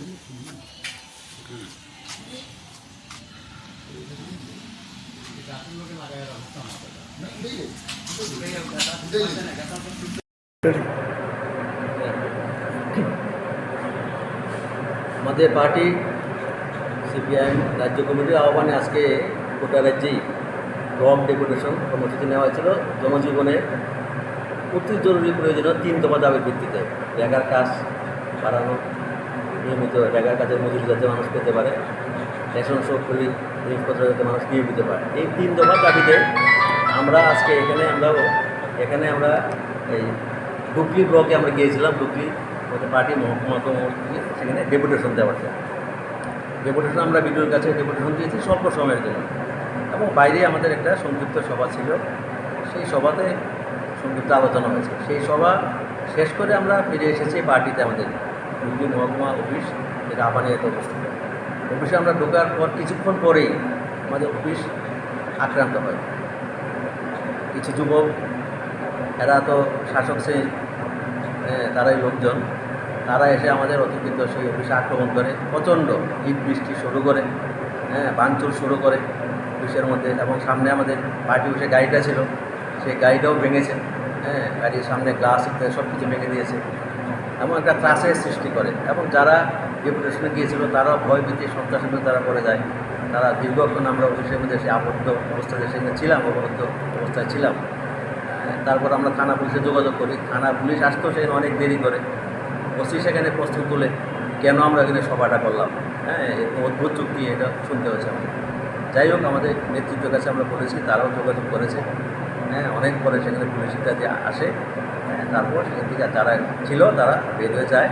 আমাদের party, CPIM, রাজ্য কমিটির আহ্বানে আজকে গোটা রাজ্যেই রক ডেপুটেশন কর্মসূচি নেওয়া হয়েছিল। জনজীবনে অতি জরুরি প্রয়োজনীয় তিন দফা দাবির ভিত্তিতে জায়গার কাজ বাড়ানো নিয়মিত জায়গার কাজের মজুরি যাতে মানুষ পেতে পারে। রেশন সরকারি জিনিসপত্র যাতে মানুষ নিয়ে দিতে পারে। এই তিন দফা দাবিতে আমরা আজকে এখানে আমরা এখানে আমরা এই ডুকলি ব্লকে আমরা গিয়েছিলাম ওদের পার্টি মহকুমা সেখানে ডেপুটেশন দেওয়ার জন্য। ডেপুটেশন আমরা বিডিওর কাছে ডেপুটেশন দিয়েছি, স্বল্প সময়ের জন্য। এবং বাইরে আমাদের একটা সংক্ষিপ্ত সভা ছিল। সেই সভাতে সংক্ষিপ্ত আলোচনা হয়েছে। সেই সভা শেষ করে আমরা ফিরে এসেছি পার্টিতে আমাদের। হুগলি মহকুমা অফিস যেটা অবস্থিত। অফিসে আমরা ঢোকার পর কিছুক্ষণ পরেই আমাদের অফিস আক্রান্ত হয়। কিছু যুবক, এরা তো শাসক শ্রেণির তারাই লোকজন, তারা এসে আমাদের অতিরিক্ত সেই অফিসে আক্রমণ করে, প্রচণ্ড ইট বৃষ্টি শুরু করে হ্যাঁ ভাঙচুর শুরু করে অফিসের মধ্যে এবং সামনে আমাদের পার্টি অফিসে গাড়িটা ছিল, সেই গাড়িটাও ভেঙেছে হ্যাঁ গাড়ির সামনে গ্লাস সব কিছু ভেঙে দিয়েছে। এমন একটা ত্রাসের সৃষ্টি করে। এবং যারা ডেপুটেশনে গিয়েছিল, তারাও ভয়, ভীতি, সন্ত্রাসের মধ্যে তারা পড়ে যায়। তারা দীর্ঘক্ষণ আমরা অফিসের মধ্যে সে আবদ্ধ অবস্থাতে সেখানে ছিলাম, অবরুদ্ধ অবস্থায় ছিলাম। তারপর আমরা থানা পুলিশে যোগাযোগ করি। থানা পুলিশ আসতেও সেখানে অনেক দেরি করে। ওসি সেখানে প্রশ্ন তুলে, কেন আমরা এখানে সভাটা করলাম? হ্যাঁ অদ্ভুত চুক্তি এটা শুনতে হয়েছে আমাদের। যাই হোক, আমাদের নেতৃত্বের কাছে আমরা বলেছি, তারাও যোগাযোগ করেছে। হ্যাঁ অনেক পরে সেখানে পুলিশ ইত্যাদি আসে হ্যাঁ, তারপর সেখান থেকে যারা ছিল তারা বের হয়ে যায়।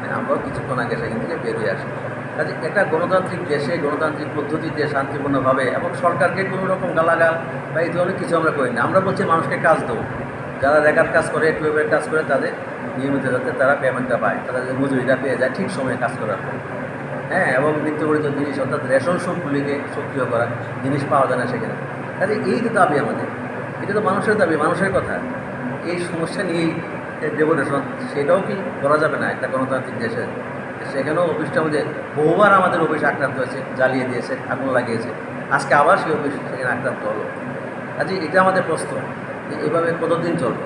হ্যাঁ, আমরাও কিছুক্ষণ আগে সেখান থেকে বের হয়ে আসি। কাজে একটা গণতান্ত্রিক দেশে গণতান্ত্রিক পদ্ধতিতে শান্তিপূর্ণভাবে এবং সরকারকে কোনো রকম গালাগাল বা এই ধরনের কিছু আমরা করি না। আমরা বলছি মানুষকে কাজ দেবো যারা রেখার কাজ করে টুয়েবের কাজ করে তাদের নিয়মিত যাতে তারা পেমেন্টটা পায় তারা যে মজুরিটা পেয়ে যায় ঠিক সময়ে কাজ করার পর। হ্যাঁ এবং নিত্যবর্তিত জিনিস অর্থাৎ রেশন শপগুলিকে সক্রিয় করা জিনিস পাওয়া যায় না সেখানে। কাজে এই তো দাবি আমাদের। এটা তো মানুষের দাবি, মানুষের কথা। এই সমস্যা নিয়েই রেশন সেটাও কি করা যাবে না একটা গণতান্ত্রিক দেশে? সেখানেও অফিসটা আমাদের বহুবার আমাদের অফিস আক্রান্ত হয়েছে, জ্বালিয়ে দিয়েছে, আগুন লাগিয়েছে। আজকে আবার সেই অফিস সেখানে আক্রান্ত হলো। কাজে এটা আমাদের প্রশ্ন এভাবে কতদিন চলবে?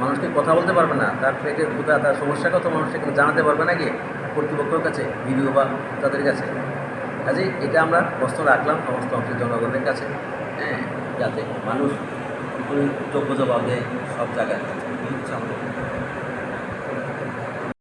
মানুষ কি কথা বলতে পারবে না? তার পেটের ক্ষুদা তার সমস্যার কথা মানুষ সেখানে জানাতে পারবে না কি? কর্তৃপক্ষের কাছে ভিডিও বা তাদের কাছে। কাজেই এটা আমরা প্রশ্ন রাখলাম সমস্ত অংশের জনগণের কাছে হ্যাঁ যাতে মানুষ যোগ্য জবাব দেয় সব জায়গায়।